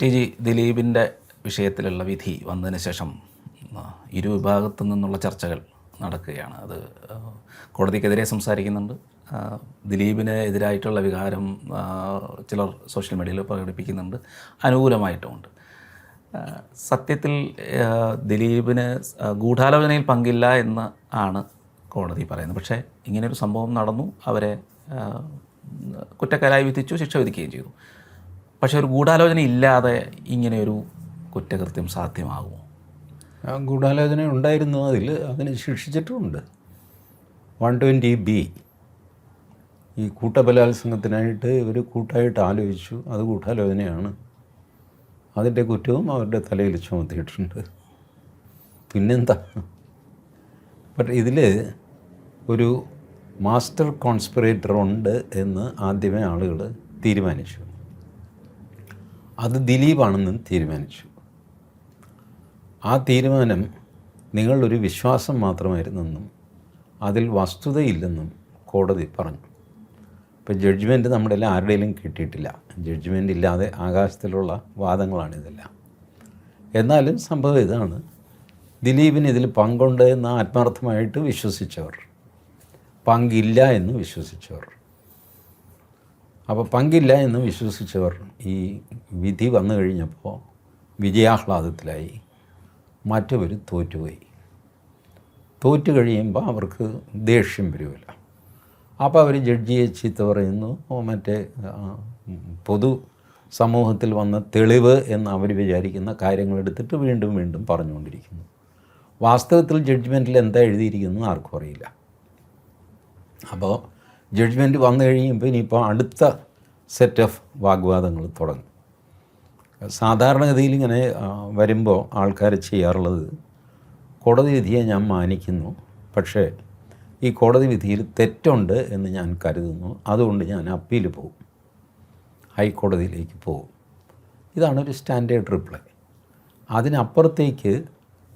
T G ദിലീപിന്റെ വിഷയത്തിലുള്ള വിധി വന്നതിന് ശേഷം ഇരു വിഭാഗത്തു നിന്നുള്ള ചർച്ചകൾ നടക്കുകയാണ്. അത് കോടതിക്കെതിരെ സംസാരിക്കുന്നുണ്ട്. ദിലീപിന് എതിരായിട്ടുള്ള വികാരം ചിലർ സോഷ്യൽ മീഡിയയിൽ പ്രകടിപ്പിക്കുന്നുണ്ട്. അനുകൂലമായിട്ടുമുണ്ട്. സത്യത്തിൽ ദിലീപിന് ഗൂഢാലോചനയിൽ പങ്കില്ല എന്ന് ആണ് കോടതി പറയുന്നത്. പക്ഷേ ഇങ്ങനെയൊരു സംഭവം നടന്നു. അവരെ കുറ്റക്കാരായി വിധിച്ചു ശിക്ഷ വിധിക്കുകയും ചെയ്തു. പക്ഷേ ഒരു ഗൂഢാലോചന ഇല്ലാതെ ഇങ്ങനെയൊരു കുറ്റകൃത്യം സാധ്യമാകുമോ? ആ ഗൂഢാലോചന ഉണ്ടായിരുന്നു. അതിൽ അതിന് ശിക്ഷിച്ചിട്ടുമുണ്ട്. വൺ ട്വന്റി ബി ഈ കൂട്ടബലാത്സംഗത്തിനായിട്ട് ഇവർ കൂട്ടായിട്ട് ആലോചിച്ചു. അത് ഗൂഢാലോചനയാണ്. അതിന്റെ കുറ്റവും അവരുടെ തലയിൽ ചുമത്തിയിട്ടുണ്ട്. പിന്നെന്താ? ബട്ട് ഇതിൽ ഒരു മാസ്റ്റർ കോൺസ്പിറേറ്റർ ഉണ്ട് എന്ന് ആദ്യമേ ആളുകൾ തീരുമാനിച്ചു. അത് ദിലീപാണെന്ന് തീരുമാനിച്ചു. ആ തീരുമാനം നിങ്ങളൊരു വിശ്വാസം മാത്രമായിരുന്നെന്നും അതിൽ വസ്തുതയില്ലെന്നും കോടതി പറഞ്ഞു. ഇപ്പോൾ ജഡ്ജ്മെന്റ് നമ്മുടെ ആരുടെയും കിട്ടിയിട്ടില്ല. ജഡ്ജ്മെന്റ് ഇല്ലാതെ ആകാശത്തിലുള്ള വാദങ്ങളാണ് ഇതെല്ലാം. എന്നാലും സംഭവം ഇതാണ്. ദിലീപിന് ഇതിൽ പങ്കുണ്ട് എന്ന് ആത്മാർത്ഥമായിട്ട് വിശ്വസിച്ചവർ പങ്കില്ല എന്ന് വിശ്വസിച്ചവർ. അപ്പോൾ പങ്കില്ല എന്ന് വിശ്വസിച്ചവർ ഈ വിധി വന്നു കഴിഞ്ഞപ്പോൾ വിജയാഹ്ലാദത്തിലായി മറ്റവർ തോറ്റുപോയി. തോറ്റു കഴിയുമ്പോൾ അവർക്ക് ദേഷ്യം വരുമല്ല അപ്പോൾ അവർ ജഡ്ജിയെ ചീത്ത പറയുന്നു മറ്റേ പൊതു സമൂഹത്തിൽ വന്ന തെളിവ് എന്ന് അവർ വിചാരിക്കുന്ന കാര്യങ്ങളെടുത്തിട്ട് വീണ്ടും വീണ്ടും പറഞ്ഞുകൊണ്ടിരിക്കുന്നു. വാസ്തവത്തിൽ ജഡ്ജ്മെന്റിൽ എന്താ എഴുതിയിരിക്കുന്നു ആർക്കും അറിയില്ല. അപ്പോൾ ജഡ്ജ്മെന്റ് വന്നു കഴിയുമ്പോൾ ഇനിയിപ്പോൾ അടുത്ത സെറ്റ് ഓഫ് വാഗ്വാദങ്ങൾ തുടങ്ങും. സാധാരണഗതിയിൽ ഇങ്ങനെ വരുമ്പോൾ ആൾക്കാർ ചെയ്യാറുള്ളത് കോടതി വിധിയെ ഞാൻ മാനിക്കുന്നു പക്ഷേ ഈ കോടതി വിധിയിൽ തെറ്റുണ്ട് എന്ന് ഞാൻ കരുതുന്നു. അതുകൊണ്ട് ഞാൻ അപ്പീൽ പോകും. ഹൈക്കോടതിയിലേക്ക് പോകും. ഇതാണ് ഒരു സ്റ്റാൻഡേർഡ് റിപ്ലൈ. അതിനപ്പുറത്തേക്ക്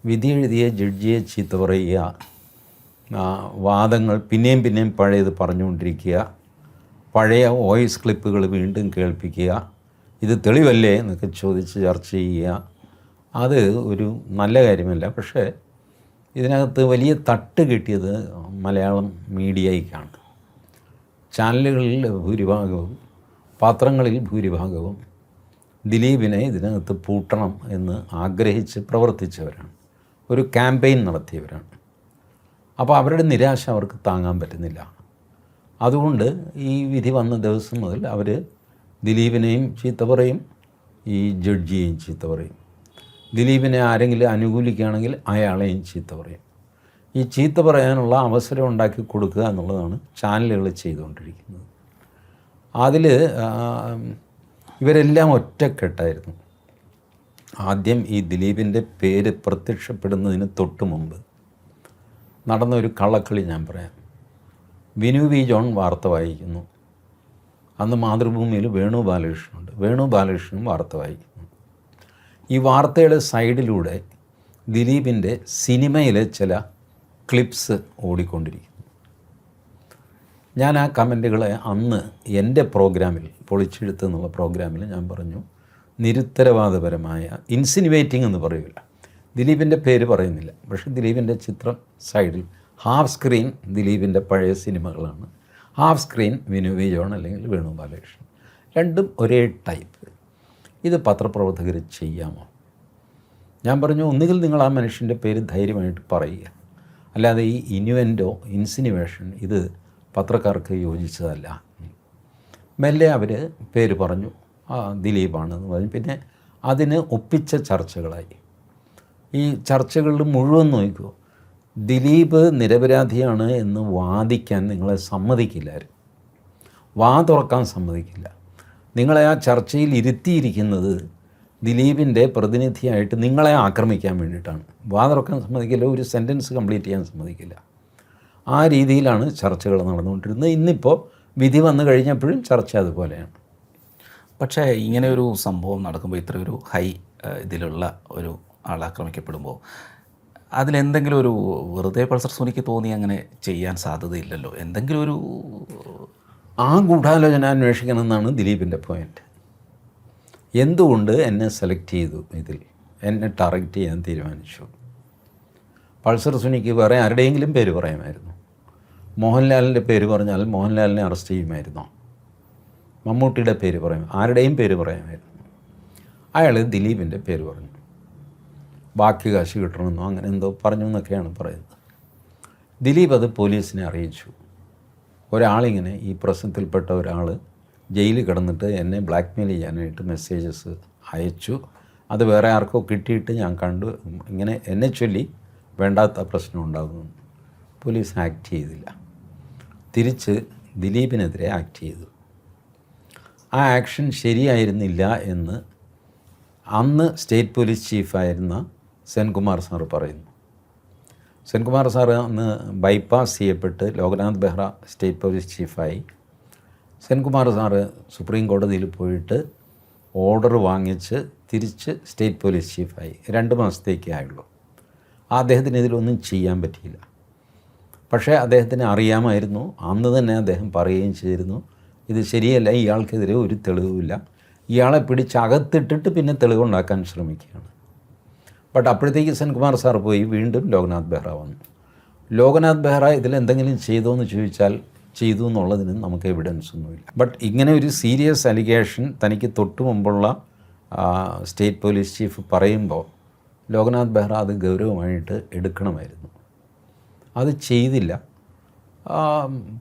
വിധി എഴുതിയ ജഡ്ജിയെ ചീത്ത പറയുക വാദങ്ങൾ പിന്നെയും പിന്നെയും പഴയത് പറഞ്ഞുകൊണ്ടിരിക്കുക. പഴയ വോയിസ് ക്ലിപ്പുകൾ വീണ്ടും കേൾപ്പിക്കുക. ഇത് തെളിവല്ലേ എന്നൊക്കെ ചോദിച്ച് ചർച്ച ചെയ്യുക. അത് ഒരു നല്ല കാര്യമല്ല. പക്ഷേ ഇതിനകത്ത് വലിയ തട്ട് കിട്ടിയത് മലയാളം മീഡിയയ്ക്കാണ്. ചാനലുകളിൽ ഭൂരിഭാഗവും പത്രങ്ങളിൽ ഭൂരിഭാഗവും ദിലീപിനെ ഇതിനകത്ത് പൂട്ടണം എന്ന് ആഗ്രഹിച്ച് പ്രവർത്തിച്ചവരാണ്. ഒരു ക്യാമ്പയിൻ നടത്തിയവരാണ്. അപ്പോൾ അവരുടെ നിരാശ അവർക്ക് താങ്ങാൻ പറ്റുന്നില്ല. അതുകൊണ്ട് ഈ വിധി വന്ന ദിവസം മുതൽ അവർ ദിലീപിനെയും ചീത്ത പറയും ഈ ജഡ്ജിയെയും ചീത്ത പറയും ദിലീപിനെ ആരെങ്കിലും അനുകൂലിക്കുകയാണെങ്കിൽ അയാളെയും ചീത്ത പറയും ഈ ചീത്ത പറയാനുള്ള അവസരം ഉണ്ടാക്കി കൊടുക്കുക എന്നുള്ളതാണ് ചാനലുകൾ ചെയ്തുകൊണ്ടിരിക്കുന്നത്. അതിൽ ഇവരെല്ലാം ഒറ്റക്കെട്ടായിരുന്നു. ആദ്യം ഈ ദിലീപിന്റെ പേര് പ്രത്യക്ഷപ്പെടുന്നതിന് തൊട്ട് മുമ്പ് നടന്ന ഒരു കള്ളക്കളി ഞാൻ പറയാം. വിനു വി ജോൺ വാർത്ത വായിക്കുന്നു. അന്ന് മാതൃഭൂമിയിൽ വേണു ബാലകൃഷ്ണനുണ്ട് വേണു ബാലകൃഷ്ണനും വാർത്ത വായിക്കുന്നു. ഈ വാർത്തയുടെ സൈഡിലൂടെ ദിലീപിന്റെ സിനിമയിലെ ചില ക്ലിപ്സ് ഓടിക്കൊണ്ടിരിക്കുന്നു. ഞാൻ ആ കമന്റുകളെ അന്ന് എന്റെ പ്രോഗ്രാമിൽ പൊളിച്ചെഴുത്ത് എന്നുള്ള പ്രോഗ്രാമിൽ ഞാൻ പറഞ്ഞു നിരുത്തരവാദപരമായ ഇൻസിനുവേറ്റിംഗ് എന്ന് പറയില്ല ദിലീപിന്റെ പേര് പറയുന്നില്ല. പക്ഷേ ദിലീപിന്റെ ചിത്രം സൈഡിൽ ഹാഫ് സ്ക്രീൻ ദിലീപിന്റെ പഴയ സിനിമകളാണ്. ഹാഫ് സ്ക്രീൻ വിനു വിജോൺ അല്ലെങ്കിൽ വേണു ബാലകൃഷ്ണൻ. രണ്ടും ഒരേ ടൈപ്പ്. ഇത് പത്രപ്രവർത്തകർ ചെയ്യാമോ? ഞാൻ പറഞ്ഞു ഒന്നുകിൽ നിങ്ങൾ ആ മനുഷ്യന്റെ പേര് ധൈര്യമായിട്ട് പറയുക. അല്ലാതെ ഈ ഇനുവെന്റോ ഇൻസിനുവേഷൻ ഇത് പത്രക്കാർക്ക് യോജിച്ചതല്ല. മെല്ലെ അവർ പേര് പറഞ്ഞു ദിലീപാണെന്ന് പറഞ്ഞു. പിന്നെ അതിന് ഒപ്പിച്ച ചർച്ചകളായി. ഈ ചർച്ചകളിൽ മുഴുവൻ നോക്കുമോ ദിലീപ് നിരപരാധിയാണ് എന്ന് വാദിക്കാൻ നിങ്ങളെ സമ്മതിക്കില്ലാരും വാ തുറക്കാൻ സമ്മതിക്കില്ല. നിങ്ങളെ ആ ചർച്ചയിൽ ഇരുത്തിയിരിക്കുന്നത് ദിലീപിന്റെ പ്രതിനിധിയായിട്ട് നിങ്ങളെ ആക്രമിക്കാൻ വേണ്ടിയിട്ടാണ്. വാ തുറക്കാൻ സമ്മതിക്കില്ല ഒരു സെന്റൻസ് കംപ്ലീറ്റ് ചെയ്യാൻ സമ്മതിക്കില്ല. ആ രീതിയിലാണ് ചർച്ചകൾ നടന്നുകൊണ്ടിരുന്നത്. ഇന്നിപ്പോൾ വിധി വന്നു കഴിഞ്ഞപ്പോഴും ചർച്ച അതുപോലെയാണ്. പക്ഷേ ഇങ്ങനെ ഒരു സംഭവം നടക്കുമ്പോൾ ഇത്രയൊരു ഹൈ ഇതിലുള്ള ഒരു ആൾ ആക്രമിക്കപ്പെടുമ്പോൾ അതിലെന്തെങ്കിലും ഒരു വെറുതെ പൾസർ സുനിക്ക് തോന്നി അങ്ങനെ ചെയ്യാൻ സാധ്യതയില്ലല്ലോ. എന്തെങ്കിലും ഒരു ആ ഗൂഢാലോചന അന്വേഷിക്കണമെന്നാണ് ദിലീപിന്റെ പോയിന്റ് എന്തുകൊണ്ട് എന്നെ സെലക്ട് ചെയ്തു ഇതിൽ? എന്നെ ടാർഗറ്റ് ചെയ്യാൻ തീരുമാനിച്ചു? പൾസർ സുനിക്ക് വേറെ ആരുടെയെങ്കിലും പേര് പറയാമായിരുന്നു. മോഹൻലാലിന്റെ പേര് പറഞ്ഞാൽ മോഹൻലാലിനെ അറസ്റ്റ് ചെയ്യുമായിരുന്നു? മമ്മൂട്ടിയുടെ പേര് പറയും ആരുടെയും പേര് പറയാമായിരുന്നു. അയാൾ ദിലീപിന്റെ പേര് പറഞ്ഞു. ബാക്കി കാശ് കിട്ടണമെന്നോ അങ്ങനെ എന്തോ പറഞ്ഞു എന്നൊക്കെയാണ് പറയുന്നത്. ദിലീപ് അത് പോലീസിനെ അറിയിച്ചു. ഒരാളിങ്ങനെ ഈ പ്രശ്നത്തിൽപ്പെട്ട ഒരാൾ ജയിലിൽ കിടന്നിട്ട് എന്നെ ബ്ലാക്ക്മെയിൽ ചെയ്യാനായിട്ട് മെസ്സേജസ് അയച്ചു. അത് വേറെ ആർക്കോ കിട്ടിയിട്ട് ഞാൻ കണ്ടു. ഇങ്ങനെ എന്നെ ചൊല്ലി വേണ്ടാത്ത പ്രശ്നം ഉണ്ടാകുന്നു. പോലീസ് ആക്ട് ചെയ്തില്ല. തിരിച്ച് ദിലീപിനെതിരെ ആക്ട് ചെയ്തു. ആ ആക്ഷൻ ശരിയായിരുന്നില്ല എന്ന് അന്ന് സ്റ്റേറ്റ് പോലീസ് ചീഫായിരുന്ന സെൻകുമാർ സാർ പറയുന്നു. സെൻകുമാർ സാർ അന്ന് ബൈപ്പാസ് ചെയ്യപ്പെട്ട് ലോകനാഥ് ബെഹ്റ സ്റ്റേറ്റ് പോലീസ് ചീഫായി. സെൻകുമാർ സാറ് സുപ്രീം കോടതിയിൽ പോയിട്ട് ഓർഡർ വാങ്ങിച്ച് തിരിച്ച് സ്റ്റേറ്റ് പോലീസ് ചീഫായി. രണ്ട് മാസത്തേക്കേ ആയുള്ളൂ. അദ്ദേഹത്തിന് ഇതിലൊന്നും ചെയ്യാൻ പറ്റിയില്ല. പക്ഷേ അദ്ദേഹത്തിന് അറിയാമായിരുന്നു. അന്ന് തന്നെ അദ്ദേഹം പറയുകയും ചെയ്തിരുന്നു ഇത് ശരിയല്ല ഇയാൾക്കെതിരെ ഒരു തെളിവുമില്ല. ഇയാളെ പിടിച്ച് അകത്തിട്ടിട്ട് പിന്നെ തെളിവുണ്ടാക്കാൻ ശ്രമിക്കുകയാണ്. ബട്ട് അപ്പോഴത്തേക്ക് സെൻകുമാർ സാർ പോയി വീണ്ടും ലോക്നാഥ് ബെഹ്റ വന്നു. ലോകനാഥ് ബെഹ്റ ഇതിൽ എന്തെങ്കിലും ചെയ്തോ എന്ന് ചോദിച്ചാൽ ചെയ്തു എന്നുള്ളതിന് നമുക്ക് എവിഡൻസ് ഒന്നുമില്ല. ബട്ട് ഇങ്ങനെ ഒരു സീരിയസ് അലിഗേഷൻ തനിക്ക് തൊട്ടു മുമ്പുള്ള സ്റ്റേറ്റ് പോലീസ് ചീഫ് പറയുമ്പോൾ ലോകനാഥ് ബെഹ്റ അത് ഗൗരവമായിട്ട് എടുക്കണമായിരുന്നു. അത് ചെയ്തില്ല.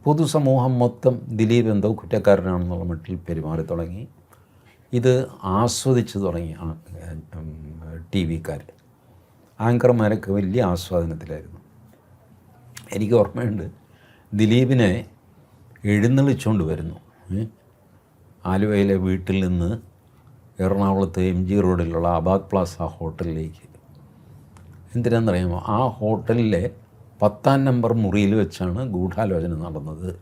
പൊതുസമൂഹം മൊത്തം ദിലീപ് എന്തോ കുറ്റക്കാരനാണെന്നുള്ള മട്ടിൽ പെരുമാറി തുടങ്ങി. ഇത് ആസ്വദിച്ചു തുടങ്ങി ടി വിക്കാർ ആങ്കർമാരൊക്കെ വലിയ ആസ്വാദനത്തിലായിരുന്നു. എനിക്ക് ഓർമ്മയുണ്ട്. ദിലീപിനെ എഴുന്നള്ളിച്ചുകൊണ്ട് വരുന്നു. ആലുവയിലെ വീട്ടിൽ നിന്ന് എറണാകുളത്ത് എം ജി റോഡിലുള്ള അബാദ് പ്ലാസ ഹോട്ടലിലേക്ക്. എന്തിനാണെന്നറിയാമോ? ആ ഹോട്ടലിലെ പത്താം നമ്പർ മുറിയിൽ വെച്ചാണ് ഗൂഢാലോചന നടന്നത്.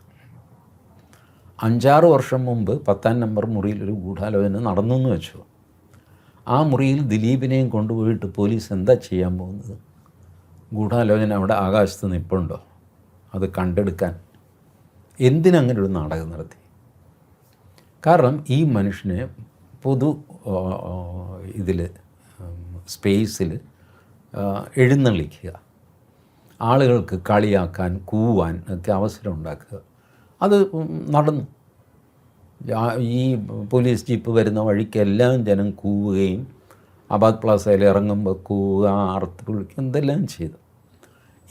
അഞ്ചാറ് വർഷം മുമ്പ് പത്താം നമ്പർ മുറിയിൽ ഒരു ഗൂഢാലോചന നടന്നു എന്ന് വെച്ചു. ആ മുറിയിൽ ദിലീപിനെയും കൊണ്ടുപോയിട്ട് പോലീസ് എന്താ ചെയ്യാൻ പോകുന്നത്? ഗൂഢാലോചന അവിടെ ആകാശത്ത് നിൽപ്പുണ്ടോ അത് കണ്ടെടുക്കാൻ എന്തിനങ്ങനെ ഒരു നാടകം നടത്തി? കാരണം ഈ മനുഷ്യന് പൊതു ഇതിൽ സ്പേസിൽ എഴുന്നള്ളിക്കുക. ആളുകൾക്ക് കളിയാക്കാൻ കൂവാൻ ഒക്കെ അവസരം ഉണ്ടാക്കുക. അത് നടന്നു. ഈ പോലീസ് ജീപ്പ് വരുന്ന വഴിക്കെല്ലാം ജനം കൂവുകയും അബാദ് പ്ലാസയിൽ ഇറങ്ങുമ്പോൾ കൂവുക ആർത്ത് വിളിക്കുക എന്തെല്ലാം ചെയ്തു.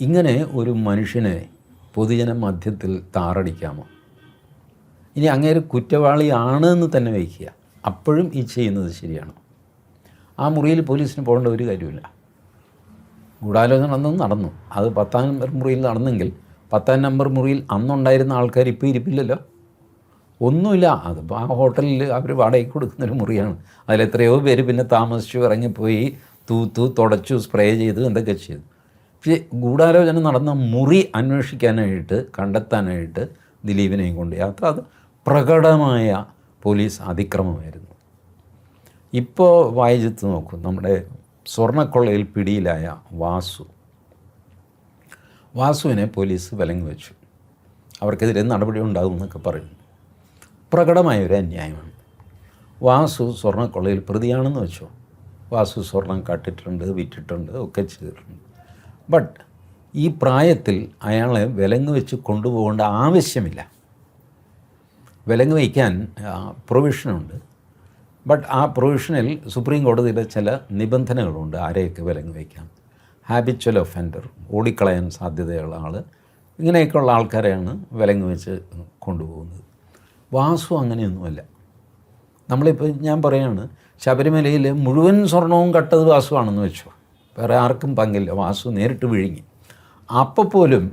ഇങ്ങനെ ഒരു മനുഷ്യനെ പൊതുജന മധ്യത്തിൽ താറടിക്കാമോ? ഇനി അങ്ങേര് കുറ്റവാളിയാണ് എന്ന് തന്നെ വയ്ക്കുക. അപ്പോഴും ഈ ചെയ്യുന്നത് ശരിയാണ്? ആ മുറിയിൽ പോലീസിന് പോകേണ്ട ഒരു കാര്യമില്ല ഗൂഢാലോചന നടന്നു നടന്നു. അത് പത്താം നമ്പർ മുറിയിൽ നടന്നെങ്കിൽ പത്താം നമ്പർ മുറിയിൽ അന്നുണ്ടായിരുന്ന ആൾക്കാർ ഇപ്പോൾ ഇരിപ്പില്ലല്ലോ. ഒന്നുമില്ല. അതിപ്പോൾ ആ ഹോട്ടലിൽ അവർ വാടകയ്ക്ക് കൊടുക്കുന്നൊരു മുറിയാണ്. അതിലെത്രയോ പേര് പിന്നെ താമസിച്ചു ഇറങ്ങിപ്പോയി തൂത്തു തുടച്ചു സ്പ്രേ ചെയ്തു എന്തൊക്കെ ചെയ്തു. പക്ഷേ ഗൂഢാലോചന നടന്ന മുറി അന്വേഷിക്കാനായിട്ട് കണ്ടെത്താനായിട്ട് ദിലീപിനെയും കൊണ്ട് യാത്ര അത് പ്രകടമായ പോലീസ് അതിക്രമമായിരുന്നു. ഇപ്പോൾ വായിച്ചത്ത് നോക്കൂ. നമ്മുടെ സ്വർണക്കൊള്ളയിൽ പിടിയിലായ വാസു. വാസുവിനെ പോലീസ് വിലങ്ങ് വെച്ചു. അവർക്കെതിരെ നടപടി ഉണ്ടാകും എന്നൊക്കെ പറയുന്നു. പ്രകടമായ ഒരു അന്യായമാണ്. വാസു സ്വർണക്കൊള്ളയിൽ പ്രതിയാണെന്ന് വെച്ചോ. വാസു സ്വർണം കട്ടിട്ടുണ്ട് വിറ്റിട്ടുണ്ട് ഒക്കെ ചെയ്തിട്ടുണ്ട്. ബട്ട് ഈ പ്രായത്തിൽ അയാളെ വിലങ്ങ് വെച്ച് കൊണ്ടുപോകേണ്ട ആവശ്യമില്ല. വിലങ്ങ് വയ്ക്കാൻ പ്രൊവിഷനുണ്ട്. ബട്ട് ആ പ്രൊവിഷനിൽ സുപ്രീം കോടതിയുടെ ചില നിബന്ധനകളുണ്ട് ആരെയൊക്കെ വിലങ്ങ് വയ്ക്കാം ഹാബിച്വൽ ഒഫൻഡർ ഓടിക്കളയാൻ സാധ്യതയുള്ള ആൾ ഇങ്ങനെയൊക്കെയുള്ള ആൾക്കാരെയാണ് വിലങ്ങ് വെച്ച് കൊണ്ടുപോകുന്നത്. വാസു അങ്ങനെയൊന്നുമല്ല. നമ്മളിപ്പോൾ ഞാൻ പറയാണ് ശബരിമലയിൽ മുഴുവൻ സ്വർണവും കട്ടത് വാസുവാണെന്ന് വെച്ചു. വേറെ ആർക്കും പങ്കില്ല വാസു നേരിട്ട് വിഴുങ്ങി. അപ്പോൾ പോലും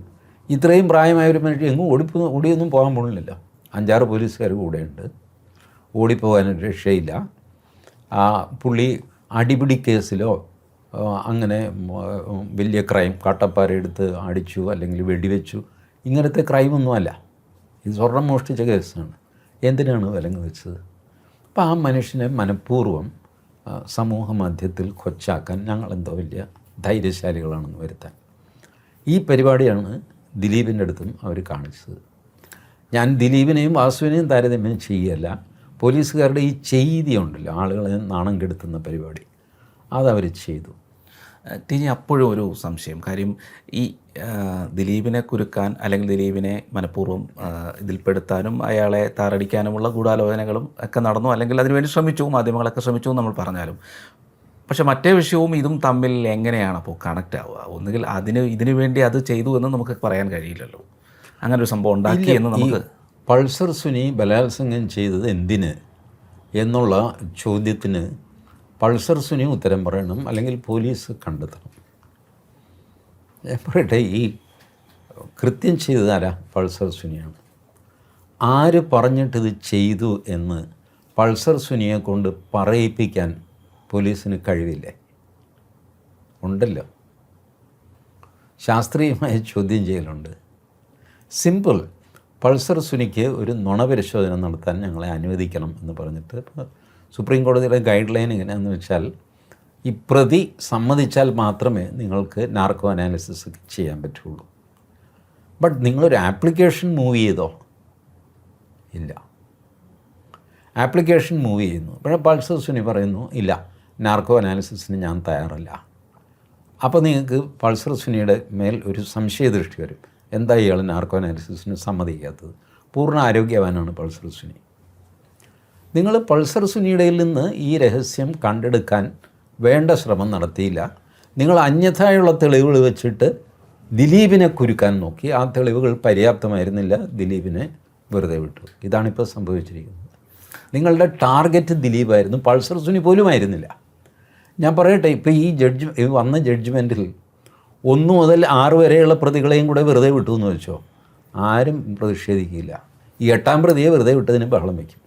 ഇത്രയും പ്രായമായ ഒരു മനുഷ്യൻ എങ്ങും ഓടിപ്പോ ഓടിയൊന്നും പോകാൻ പോകുന്നില്ല അഞ്ചാറ് പോലീസുകാർ കൂടെയുണ്ട്. ഓടിപ്പോകാൻ രക്ഷയില്ല. ആ പുള്ളി അടിപിടി കേസിലോ അങ്ങനെ വലിയ ക്രൈം കാട്ടപ്പാര എടുത്ത് അടിച്ചു അല്ലെങ്കിൽ വെടിവെച്ചു. ഇങ്ങനത്തെ ക്രൈമൊന്നുമല്ല. ഇത് സ്വർണം മോഷ്ടിച്ച കേസാണ്. എന്തിനാണ് വിലങ്ങ് വെച്ചത് അപ്പോൾ ആ മനുഷ്യനെ മനഃപൂർവം സമൂഹ മധ്യത്തിൽ കൊച്ചാക്കാൻ ഞങ്ങളെന്തോ വലിയ ധൈര്യശാലികളാണെന്ന് വരുത്താൻ. ഈ പരിപാടിയാണ് ദിലീപിന്റെ അടുത്തും അവർ കാണിച്ചത്. ഞാൻ ദിലീപിനെയും വാസുവിനെയും താരതമ്യം ചെയ്യല്ല പോലീസുകാരുടെ ഈ ചെയ്തി ഉണ്ടല്ലോ ആളുകളെ നാണം കെടുത്തുന്ന പരിപാടി. അതവർ ചെയ്തു. ടി അപ്പോഴും ഒരു സംശയം. കാര്യം ഈ ദിലീപിനെ കുരുക്കാൻ അല്ലെങ്കിൽ ദിലീപിനെ മനഃപൂർവം ഇതിൽപ്പെടുത്താനും അയാളെ താറടിക്കാനുമുള്ള ഗൂഢാലോചനകളും ഒക്കെ നടന്നു അല്ലെങ്കിൽ അതിനുവേണ്ടി ശ്രമിച്ചു മാധ്യമങ്ങളൊക്കെ ശ്രമിച്ചു നമ്മൾ പറഞ്ഞാലും. പക്ഷേ മറ്റേ വിഷയവും ഇതും തമ്മിൽ എങ്ങനെയാണ് അപ്പോൾ കണക്റ്റ് ആവുക? ഒന്നുകിൽ അതിന് ഇതിനു വേണ്ടി അത് ചെയ്തു എന്ന് നമുക്ക് പറയാൻ കഴിയില്ലല്ലോ. അങ്ങനെ ഒരു സംഭവം ഉണ്ടാക്കി എന്ന് നമുക്ക് പൾസർ സുനി ബലാത്സംഗം ചെയ്തത് എന്തിന് എന്നുള്ള ചോദ്യത്തിന് പൾസർ സുനി ഉത്തരം പറയണം അല്ലെങ്കിൽ പോലീസ് കണ്ടെത്തണം. പറയട്ടെ ഈ കൃത്യം ചെയ്തതാരാ പൾസർ സുനിയാണ്. ആര് പറഞ്ഞിട്ടിത് ചെയ്തു എന്ന് പൾസർ സുനിയെ കൊണ്ട് പറയിപ്പിക്കാൻ പോലീസിന് കഴിവില്ലേ? ഉണ്ടല്ലോ. ശാസ്ത്രീയമായ ചോദ്യം ചെയ്യലുണ്ട്. സിമ്പിൾ പൾസർ സുനിക്ക് ഒരു നുണപരിശോധന നടത്താൻ ഞങ്ങളെ അനുവദിക്കണം എന്ന് പറഞ്ഞിട്ട് സുപ്രീം കോടതിയുടെ ഗൈഡ് ലൈൻ എങ്ങനെയാണെന്ന് വെച്ചാൽ ഈ പ്രതി സമ്മതിച്ചാൽ മാത്രമേ നിങ്ങൾക്ക് നാർക്കോ അനാലിസിസ് ചെയ്യാൻ പറ്റുള്ളൂ. ബട്ട് നിങ്ങളൊരു ആപ്ലിക്കേഷൻ മൂവ് ചെയ്തോ? ഇല്ല. ആപ്ലിക്കേഷൻ മൂവ് ചെയ്യുന്നു. പക്ഷെ പൾസർ സുനി പറയുന്നു ഇല്ല നാർക്കോ അനാലിസിസിന് ഞാൻ തയ്യാറല്ല. അപ്പോൾ നിങ്ങൾക്ക് പൾസർ സുനിയുടെ മേൽ ഒരു സംശയദൃഷ്ടി വരും. എന്താ ഇയാൾ നാർക്കോ അനാലിസിസിന് സമ്മതിക്കാത്തത്? പൂർണ ആരോഗ്യവാനാണ് പൾസർ സുനി നിങ്ങൾ പൾസർ സുനിയുടെയിൽ നിന്ന് ഈ രഹസ്യം കണ്ടെടുക്കാൻ വേണ്ട ശ്രമം നടത്തിയില്ല. നിങ്ങൾ അന്യഥായുള്ള തെളിവുകൾ വെച്ചിട്ട് ദിലീപിനെ കുരുക്കാൻ നോക്കി. ആ തെളിവുകൾ പര്യാപ്തമായിരുന്നില്ല. ദിലീപിനെ വെറുതെ വിട്ടു. ഇതാണിപ്പോൾ സംഭവിച്ചിരിക്കുന്നത്. നിങ്ങളുടെ ടാർഗറ്റ് ദിലീപായിരുന്നു. പൾസർ സുനി പോലും ആയിരുന്നില്ല ഞാൻ പറയട്ടെ ഇപ്പോൾ ഈ ജഡ്ജ് വന്ന ജഡ്ജ്മെന്റിൽ ഒന്ന് മുതൽ ആറ് വരെയുള്ള പ്രതികളെയും കൂടെ വെറുതെ വിട്ടു എന്ന് വെച്ചോ? ആരും പ്രതിഷേധിക്കില്ല. ഈ എട്ടാം പ്രതിയെ വെറുതെ വിട്ടതിന് ബഹളം വയ്ക്കും.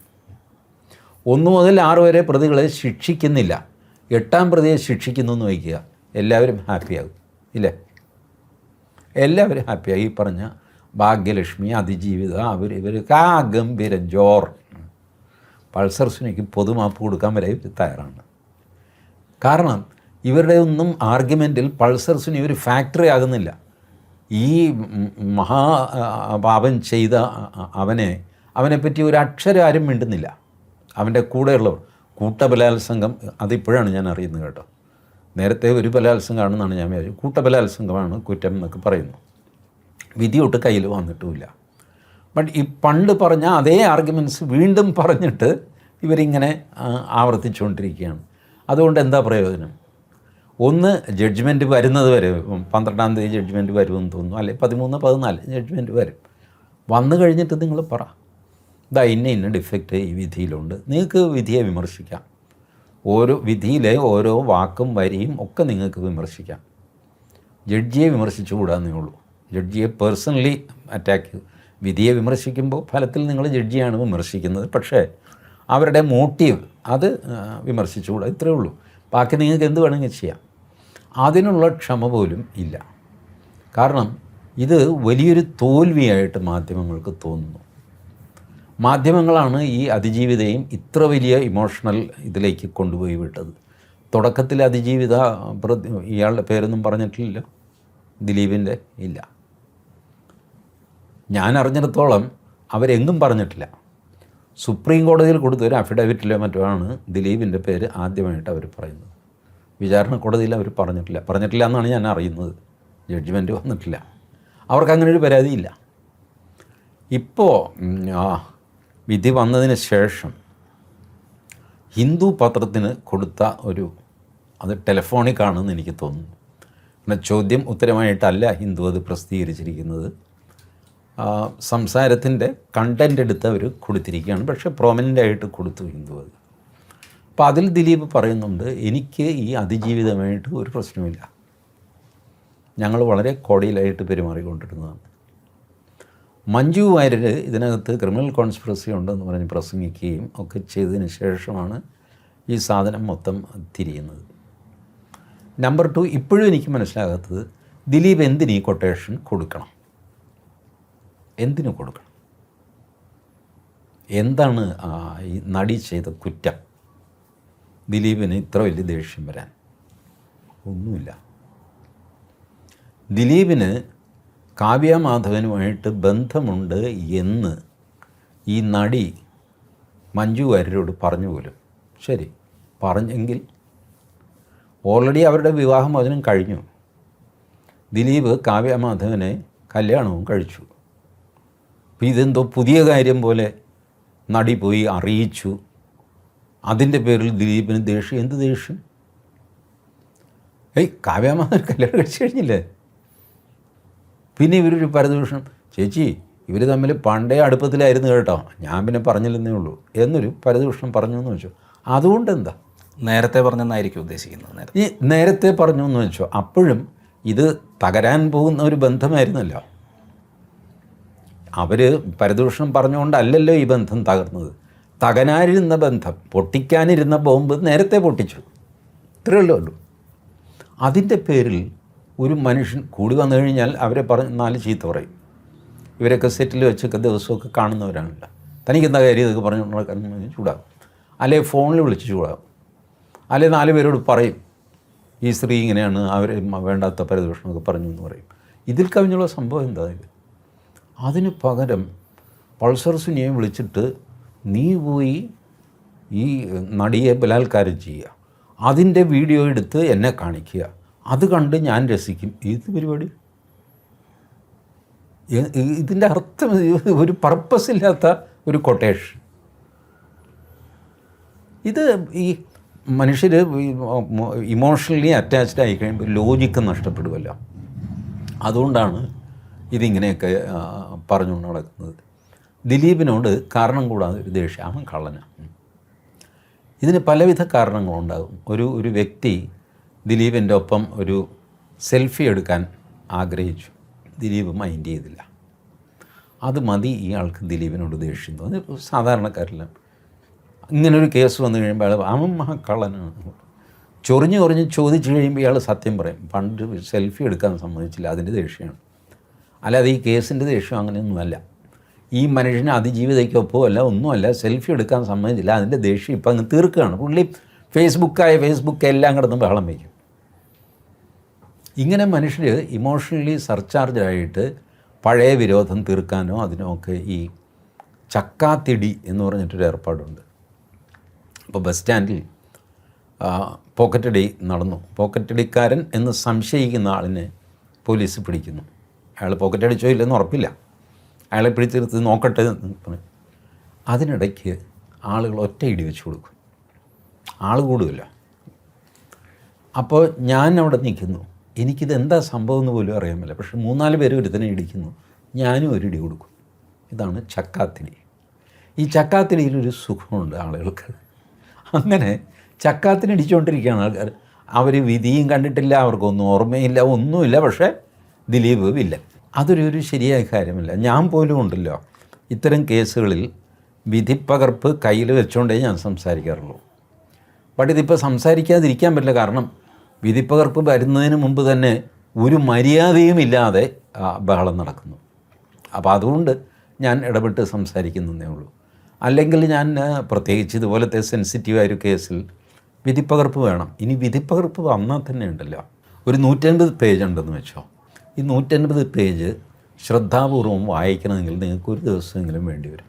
ഒന്ന് മുതൽ ആറ് വരെ പ്രതികളെ ശിക്ഷിക്കുന്നില്ല. എട്ടാം പ്രതിയെ ശിക്ഷിക്കുന്നു എന്ന് വയ്ക്കുക. എല്ലാവരും ഹാപ്പിയാകും. ഇല്ലേ? എല്ലാവരും ഹാപ്പിയായി ഈ പറഞ്ഞ ഭാഗ്യലക്ഷ്മി അതിജീവിത അവർ ഇവർ ആ ഗംഭീര ജോർ. പൾസർ സുനിക്ക് പൊതുമാപ്പ് കൊടുക്കാൻ വരെ ഇവർ തയ്യാറാണ്. കാരണം ഇവരുടെ ഒന്നും ആർഗ്യുമെന്റിൽ പൾസർ സുനി ഒരു ഫാക്ടറി ആകുന്നില്ല. ഈ മഹാപാപം ചെയ്ത അവനെ അവനെപ്പറ്റി ഒരു അക്ഷരം ആരും മിണ്ടുന്നില്ല. അവന്റെ കൂടെയുള്ളവർ. കൂട്ടബലാത്സംഗം അതിപ്പോഴാണ് ഞാൻ അറിയുന്നത് കേട്ടോ. നേരത്തെ ഒരു ബലാത്സംഗമാണെന്നാണ് ഞാൻ വിചാരിച്ചത്. കൂട്ടബലാത്സംഗമാണ് കുറ്റം എന്നൊക്കെ പറയുന്നു വിധിയൊട്ട് കയ്യിൽ വന്നിട്ടുമില്ല. ബട്ട് ഈ പണ്ട് പറഞ്ഞ അതേ ആർഗ്യുമെന്റ്സ് വീണ്ടും പറഞ്ഞിട്ട് ഇവരിങ്ങനെ ആവർത്തിച്ചുകൊണ്ടിരിക്കുകയാണ്. അതുകൊണ്ട് എന്താ പ്രയോജനം? ഒന്ന് ജഡ്ജ്മെന്റ് വരുന്നത് വരെ പന്ത്രണ്ടാം തീയതി ജഡ്ജ്മെന്റ് വരുമെന്ന് തോന്നുന്നു. അല്ലെ പതിമൂന്ന് പതിനാല് ജഡ്ജ്മെന്റ് വരും. വന്നു കഴിഞ്ഞിട്ട് നിങ്ങൾ പറ. ഇതാ ഇന്ന ഇന്ന ഡിഫക്റ്റ് ഈ വിധിയിലുണ്ട്. നിങ്ങൾക്ക് വിധിയെ വിമർശിക്കാം. ഓരോ വിധിയിലെ ഓരോ വാക്കും വരിയും ഒക്കെ നിങ്ങൾക്ക് വിമർശിക്കാം. ജഡ്ജിയെ വിമർശിച്ചുകൂടാന്നേ ഉള്ളൂ. ജഡ്ജിയെ പേഴ്സണലി അറ്റാക്ക് വിധിയെ വിമർശിക്കുമ്പോൾ ഫലത്തിൽ നിങ്ങൾ ജഡ്ജിയാണ് വിമർശിക്കുന്നത്. പക്ഷേ അവരുടെ മോട്ടീവ് അത് വിമർശിച്ചുകൂടാ. ഇത്രയേ ഉള്ളൂ. ബാക്കി നിങ്ങൾക്ക് എന്ത് വേണമെങ്കിൽ ചെയ്യാം. അതിനുള്ള ക്ഷമ പോലും ഇല്ല. കാരണം ഇത് വലിയൊരു തോൽവിയായിട്ട് മാധ്യമങ്ങൾക്ക് തോന്നുന്നു. മാധ്യമങ്ങളാണ് ഈ അതിജീവിതയും ഇത്ര വലിയ ഇമോഷണൽ ഇതിലേക്ക് കൊണ്ടുപോയി വിട്ടത്. തുടക്കത്തിൽ അതിജീവിത ഇയാളുടെ പേരൊന്നും പറഞ്ഞിട്ടില്ല. ദിലീപിന്റെ ഇല്ല. ഞാൻ അറിഞ്ഞിടത്തോളം അവരെങ്ങും പറഞ്ഞിട്ടില്ല. സുപ്രീം കോടതിയിൽ കൊടുത്തൊരു അഫിഡവിറ്റിലോ മറ്റോ ആണ് ദിലീപിന്റെ പേര് ആദ്യമായിട്ട് അവർ പറയുന്നത്. വിചാരണ കോടതിയിൽ അവർ പറഞ്ഞിട്ടില്ല. പറഞ്ഞിട്ടില്ല എന്നാണ് ഞാൻ അറിയുന്നത്. ജഡ്ജ്മെന്റ് വന്നിട്ടില്ല. അവർക്ക് അങ്ങനെ ഒരു പരാതിയില്ല. ഇപ്പോൾ വിധി വന്നതിന് ശേഷം ഹിന്ദു പത്രത്തിന് കൊടുത്ത ഒരു അത് ടെലഫോണിക് ആണെന്ന് എനിക്ക് തോന്നുന്നു. പിന്നെ ചോദ്യം ഉത്തരമായിട്ടല്ല ഹിന്ദു അത് പ്രസിദ്ധീകരിച്ചിരിക്കുന്നത്. സംസാരത്തിന്റെ കണ്ടന്റ് എടുത്ത് അവർ കൊടുത്തിരിക്കുകയാണ്. പക്ഷേ prominent ആയിട്ട് കൊടുത്തു ഹിന്ദു അത്. അപ്പോൾ അതിൽ ദിലീപ് പറയുന്നുണ്ട് എനിക്ക് ഈ അതിജീവിതമായിട്ട് ഒരു പ്രശ്നമില്ല ഞങ്ങൾ വളരെ കോടിയിലായിട്ട് പെരുമാറിക്കൊണ്ടിരുന്നതാണ്. മഞ്ജു വാര്യർ ഇതിനകത്ത് ക്രിമിനൽ കോൺസ്പിറസി ഉണ്ടെന്ന് പറഞ്ഞ് പ്രസംഗിക്കുകയും ഒക്കെ ചെയ്തതിന് ശേഷമാണ് ഈ സാധനം മൊത്തം തിരിയുന്നത്. നമ്പർ ടു ഇപ്പോഴും എനിക്ക് മനസ്സിലാകാത്തത് ദിലീപ് എന്തിന് ഈ കൊട്ടേഷൻ കൊടുക്കണം? എന്തിനു കൊടുക്കണം? എന്താണ് ഈ നടി ചെയ്ത കുറ്റം? ദിലീപിന് ഇത്ര വലിയ ദേഷ്യം വരാൻ ഒന്നുമില്ല. ദിലീപിന് കാവ്യ മാധവനുമായിട്ട് ബന്ധമുണ്ട് എന്ന് ഈ നടി മഞ്ജു വാര്യരോട് പറഞ്ഞു പോലും. ശരി പറഞ്ഞെങ്കിൽ ഓൾറെഡി അവരുടെ വിവാഹമോചനം കഴിഞ്ഞു. ദിലീപ് കാവ്യമാധവനെ കല്യാണവും കഴിച്ചു. അപ്പോൾ ഇതെന്തോ പുതിയ കാര്യം പോലെ നടി പോയി അറിയിച്ചു. അതിന്റെ പേരിൽ ദിലീപിന് ദേഷ്യം. എന്ത് ദേഷ്യം? ഏയ് കാവ്യമാധവൻ കല്യാണം കഴിച്ചു കഴിഞ്ഞില്ലേ? പിന്നെ ഇവരൊരു പരദൂഷണം. ചേച്ചി ഇവർ തമ്മിൽ പണ്ടേ അടുപ്പത്തിലായിരുന്നു കേട്ടോ. ഞാൻ പിന്നെ പറഞ്ഞില്ലെന്നേ ഉള്ളൂ. എന്നൊരു പരദൂഷണം പറഞ്ഞു എന്ന് വെച്ചു. അതുകൊണ്ട് എന്താ നേരത്തെ പറഞ്ഞെന്നായിരിക്കും ഉദ്ദേശിക്കുന്നത് ഈ നേരത്തെ പറഞ്ഞു എന്ന് വെച്ചോ. അപ്പോഴും ഇത് തകരാൻ പോകുന്ന ഒരു ബന്ധമായിരുന്നല്ലോ. അവർ പരദൂഷണം പറഞ്ഞുകൊണ്ടല്ലല്ലോ ഈ ബന്ധം തകർന്നത്. തകനാനിരുന്ന ബന്ധം പൊട്ടിക്കാനിരുന്ന ബോംബ് നേരത്തെ പൊട്ടിച്ചു. ഇത്രയല്ലേ ഉള്ളൂ. അതിന്റെ പേരിൽ ഒരു മനുഷ്യൻ കൂടി വന്നു കഴിഞ്ഞാൽ അവരെ പറഞ്ഞ് നാല് ചീത്ത പറയും. ഇവരൊക്കെ സെറ്റിൽ വെച്ചൊക്കെ ദിവസമൊക്കെ കാണുന്നവരാണല്ലോ. തനിക്ക് എന്താ കാര്യം? ഇതൊക്കെ പറഞ്ഞു നടക്കാൻ ചൂടാകും. അല്ലെ ഫോണിൽ വിളിച്ച് ചൂടാകും. അല്ലെ നാല് പേരോട് പറയും ഈ സ്ത്രീ ഇങ്ങനെയാണ് അവർ വേണ്ടാത്ത പരദൂഷണമൊക്കെ പറഞ്ഞു എന്ന് പറയും. ഇതിൽ കവിഞ്ഞുള്ള സംഭവം എന്താ ഇത്? അതിന് പകരം പൾസർ സുനിയെ വിളിച്ചിട്ട് നീ പോയി ഈ നടിയെ ബലാത്കാരം ചെയ്യുക. അതിന്റെ വീഡിയോ എടുത്ത് എന്നെ കാണിക്കുക. അത് കണ്ട് ഞാൻ രസിക്കും. ഏത് പരിപാടി? ഇതിന്റെ അർത്ഥം ഒരു പർപ്പസ് ഇല്ലാത്ത ഒരു കൊട്ടേഷൻ ഇത് ഈ മനുഷ്യർ ഇമോഷണലി അറ്റാച്ച്ഡ് ആയി കഴിയുമ്പോൾ ലോജിക്ക് നഷ്ടപ്പെടുമല്ലോ അതുകൊണ്ടാണ് ഇതിങ്ങനെയൊക്കെ പറഞ്ഞുകൊണ്ട് നടക്കുന്നത്. ദിലീപിനോട് കാരണം കൂടാതെ ഒരു ദേഷ്യം. കള്ളനാണ് ഇതിന് പലവിധ കാരണങ്ങളുണ്ടാകും. ഒരു ഒരു വ്യക്തി ദിലീപിന്റെ ഒപ്പം ഒരു സെൽഫി എടുക്കാൻ ആഗ്രഹിച്ചു. ദിലീപ് മൈൻഡ് ചെയ്തില്ല. അത് മതി ഈ ആൾക്ക് ദിലീപിനോട് ദേഷ്യം തോന്നി സാധാരണക്കാരില്ല ഇങ്ങനൊരു കേസ് വന്നു കഴിയുമ്പോൾ അയാൾ അവൻ മഹാക്കള്ളനാണ് ചൊറിഞ്ഞ് ചൊറിഞ്ഞ് ചോദിച്ചു കഴിയുമ്പോൾ ഇയാൾ സത്യം പറയും. പണ്ട് സെൽഫി എടുക്കാൻ സമ്മതിച്ചില്ല. അതിന്റെ ദേഷ്യമാണ്. അല്ലാതെ ഈ കേസിന്റെ ദേഷ്യം അങ്ങനെയൊന്നുമല്ല. ഈ മനുഷ്യന് അതിജീവിതയ്ക്കൊപ്പമോ അല്ല ഒന്നുമല്ല. സെൽഫി എടുക്കാൻ സമ്മതിച്ചില്ല. അതിന്റെ ദേഷ്യം ഇപ്പം അങ്ങ് തീർക്കുകയാണ്. പുള്ളി ഫേസ്ബുക്കായ ഫേസ്ബുക്ക് എല്ലാം കിടന്ന് ബഹളം വയ്ക്കും. ഇങ്ങനെ മനുഷ്യർ ഇമോഷണലി സർചാർജായിട്ട് പഴയ വിരോധം തീർക്കാനോ അതിനോ ഒക്കെ ഈ ചക്കാത്തിടി എന്ന് പറഞ്ഞിട്ടൊരു ഏർപ്പാടുണ്ട്. അപ്പോൾ ബസ് സ്റ്റാൻഡിൽ പോക്കറ്റടി നടന്നു. പോക്കറ്റടിക്കാരൻ എന്ന് സംശയിക്കുന്ന ആളിനെ പോലീസ് പിടിക്കുന്നു. അയാൾ പോക്കറ്റടിച്ചോ ഇല്ലെന്ന് ഉറപ്പില്ല. അയാളെ പിടിച്ചെടുത്ത് നോക്കട്ടെ എന്ന് പറഞ്ഞു. അതിനിടയ്ക്ക് ആളുകൾ ഒറ്റ ഇടി വെച്ച് കൊടുക്കും. ആൾ കൂടുമല്ല അപ്പോൾ ഞാൻ അവിടെ നിൽക്കുന്നു. എനിക്കിത് എന്താ സംഭവം എന്ന് പോലും അറിയാൻ പറ്റില്ല പക്ഷെ മൂന്നാൽ പേര് ഒരുത്തനെ ഇടിക്കുന്നു. ഞാനും ഒരു ഇടി കൊടുക്കും. ഇതാണ് ചക്കാത്തിടി ഈ ചക്കാത്തിടിയിലൊരു സുഖമുണ്ട് ആളുകൾക്ക്. അങ്ങനെ ചക്കാത്തിന് ഇടിച്ചുകൊണ്ടിരിക്കുകയാണ് ആൾക്കാർ അവർ വിധിയും കണ്ടിട്ടില്ല അവർക്കൊന്നും ഓർമ്മയില്ല ഒന്നുമില്ല. പക്ഷേ ദിലീപ് ഇല്ല അതൊരു ഒരു ശരിയായ കാര്യമല്ല. ഞാൻ പോലും ഉണ്ടല്ലോ. ഇത്തരം കേസുകളിൽ വിധിപ്പകർപ്പ് കയ്യിൽ വെച്ചുകൊണ്ടേ ഞാൻ സംസാരിക്കാറുള്ളൂ. ബട്ട് ഇതിപ്പോൾ സംസാരിക്കാതിരിക്കാൻ പറ്റില്ല. കാരണം വിധിപ്പകർപ്പ് വരുന്നതിന് മുമ്പ് തന്നെ ഒരു മര്യാദയും ഇല്ലാതെ ബഹളം നടക്കുന്നു. അപ്പോൾ അതുകൊണ്ട് ഞാൻ ഇടപെട്ട് സംസാരിക്കുന്നതേ ഉള്ളൂ. അല്ലെങ്കിൽ ഞാൻ പ്രത്യേകിച്ച് ഇതുപോലത്തെ സെൻസിറ്റീവായ ഒരു കേസിൽ വിധിപ്പകർപ്പ് വേണം. ഇനി വിധിപ്പകർപ്പ് വന്നാൽ തന്നെ ഉണ്ടല്ലോ. ഒരു നൂറ്റൻപത് പേജ് ഉണ്ടെന്ന് വെച്ചോ. ഈ നൂറ്റൻപത് പേജ് ശ്രദ്ധാപൂർവം വായിക്കണമെങ്കിൽ നിങ്ങൾക്ക് ഒരു ദിവസമെങ്കിലും വേണ്ടി വരും.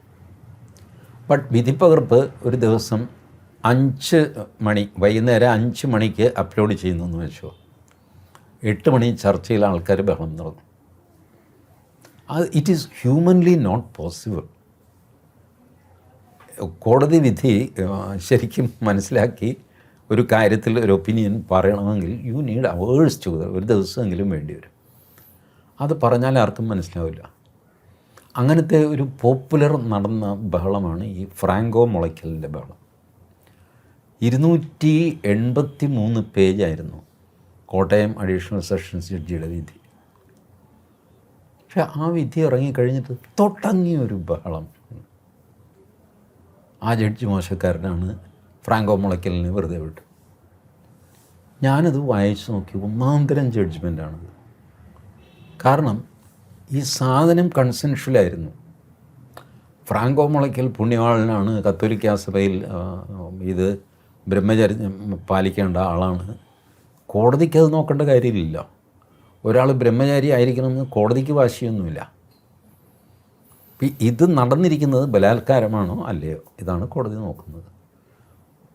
ബട്ട് വിധിപ്പകർപ്പ് ഒരു ദിവസം അഞ്ച് മണി വൈകുന്നേരം അഞ്ച് മണിക്ക് അപ്ലോഡ് ചെയ്യുന്നു എന്ന് വെച്ചോ. എട്ട് മണി ചർച്ചയിൽ ആൾക്കാർ ബഹളം നടന്നു അത് it is humanly not possible കോടതി വിധി ശരിക്കും മനസ്സിലാക്കി ഒരു കാര്യത്തിൽ ഒരു ഒപ്പീനിയൻ പറയണമെങ്കിൽ യു നീഡ് അവേഴ്സ് ടു ഒരു ദിവസമെങ്കിലും വേണ്ടി വരും. അത് പറഞ്ഞാൽ ആർക്കും മനസ്സിലാവില്ല. അങ്ങനത്തെ ഒരു പോപ്പുലർ നടന്ന ബഹളമാണ് ഈ ഫ്രാങ്കോ മുളയ്ക്കലിന്റെ ബഹളം. ഇരുന്നൂറ്റി എൺപത്തി മൂന്ന് പേജായിരുന്നു കോട്ടയം അഡീഷണൽ സെഷൻസ് ജഡ്ജിയുടെ വിധി. പക്ഷെ ആ വിധി ഇറങ്ങിക്കഴിഞ്ഞിട്ട് തുടങ്ങിയ ഒരു ബഹളം. ആ ജഡ്ജി മോശക്കാരനാണ് ഫ്രാങ്കോ മുളയ്ക്കലിനെ വെറുതെ വിട്ടു ഞാനത് വായിച്ചു നോക്കി ഒന്നാന്തരം ജഡ്ജ്മെന്റാണത്. കാരണം ഈ സാധനം കൺസെൻഷ്യലായിരുന്നു ഫ്രാങ്കോ മുളയ്ക്കൽ പുണ്യവാളനാണ് കത്തോലിക്ക സഭയിൽ ഇത് ബ്രഹ്മചര്യം പാലിക്കേണ്ട ആളാണ്. കോടതിക്ക് അത് നോക്കേണ്ട കാര്യമില്ല ഒരാൾ ബ്രഹ്മചാരി ആയിരിക്കണമെന്ന് കോടതിക്ക് വാശിയൊന്നുമില്ല. ഇത് നടന്നിരിക്കുന്നത് ബലാത്കാരമാണോ അല്ലയോ? ഇതാണ് കോടതി നോക്കുന്നത്.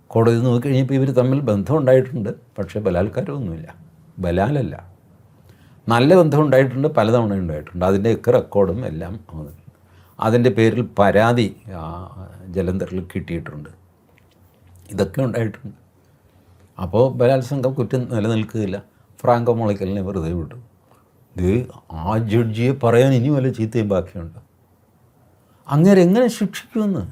കോടതി നോക്കിക്കഴിഞ്ഞപ്പോൾ ഇവർ തമ്മിൽ ബന്ധം ഉണ്ടായിട്ടുണ്ട് പക്ഷേ ബലാത്കാരമൊന്നുമില്ല. ബലാലല്ല. നല്ല ബന്ധം ഉണ്ടായിട്ടുണ്ട് പലതവണ ഉണ്ടായിട്ടുണ്ട്. അതിന്റെയൊക്കെ റെക്കോർഡും എല്ലാം അതിന്റെ പേരിൽ പരാതി ജലന്ധറിൽ കിട്ടിയിട്ടുണ്ട്. ഇതൊക്കെ ഉണ്ടായിട്ടുണ്ട്. അപ്പോൾ ബലാത്സംഗം കുറ്റം നിലനിൽക്കുകയില്ല. ഫ്രാങ്കോ മുളയ്ക്കലിനെ വെറുതെ വിട്ടു. ഇത് ആ ജഡ്ജിയെ പറയാൻ ഇനി വല്ല ചീത്തയും ബാക്കിയുണ്ട്. അങ്ങനെ എങ്ങനെ ശിക്ഷിക്കുമെന്ന്?